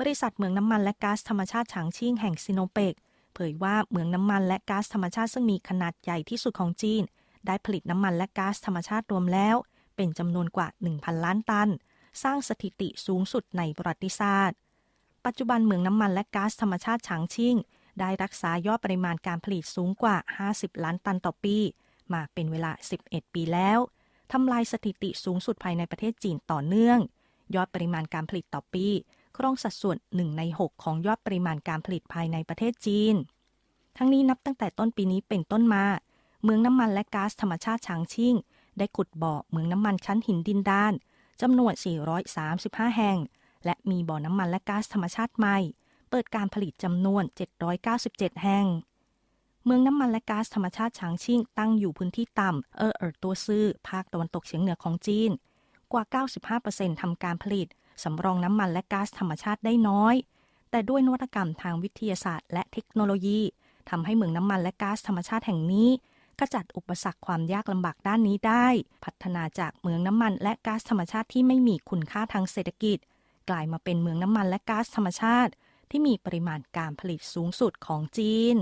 บริษัทเหมืองน้ำมันและก๊าซธรรมชาติฉางชิ่งแห่งซิโนเปก เผยว่าเหมืองน้ำมันและก๊าซธรรมชาติซึ่งมีขนาดใหญ่ที่สุดของจีน ได้ผลิตน้ำมันและก๊าซธรรมชาติรวมแล้ว เป็นจำนวนกว่า 1,000 ล้านตัน สร้างสถิติสูงสุดในประวัติศาสตร์ ปัจจุบันเหมืองน้ำมันและก๊าซธรรมชาติฉางชิ่งได้รักษายอดปริมาณการผลิตสูงกว่า 50 ล้านตันต่อปี มาเป็นเวลา 11 ปีแล้วทำลายสถิติสูงสุดภายในประเทศจีนต่อเนื่อง ยอดปริมาณการผลิตต่อปี ครองสัดส่วน 1 ใน 6 ของยอดปริมาณการผลิตภายในประเทศจีน ทั้งนี้นับตั้งแต่ต้นปีนี้เป็นต้นมา เมืองน้ำมันและก๊าซธรรมชาติฉางชิ่ง ได้ขุดบ่อเมืองน้ำมันชั้นหินดินด้านจำนวน 435 แห่ง และมีบ่อน้ำมันและก๊าซธรรมชาติใหม่ เปิดการผลิตจำนวน 797 แห่ง เมืองน้ำมันและก๊าซธรรมชาติฉางชิ่ง ตั้งอยู่พื้นที่ต่ำเออเอิร์ตัวซื่อภาคตะวันตกเฉียงเหนือของจีน กว่า 95%ทำการผลิต สำรองน้ำมันและก๊าซธรรมชาติได้น้อย แต่ด้วยนวัตกรรมทางวิทยาศาสตร์ และเทคโนโลยีทำให้เมืองน้ำมันและก๊าซธรรมชาติแห่งนี้ขจัดอุปสรรคความยากลำบากด้านนี้ได้ พัฒนาจากเมืองน้ำมันและก๊าซธรรมชาติที่ไม่มีคุณค่าทางเศรษฐกิจ กลายมาเป็นเมืองน้ำมันและก๊าซธรรมชาติ ที่มีปริมาณการผลิตสูงสุดของจีน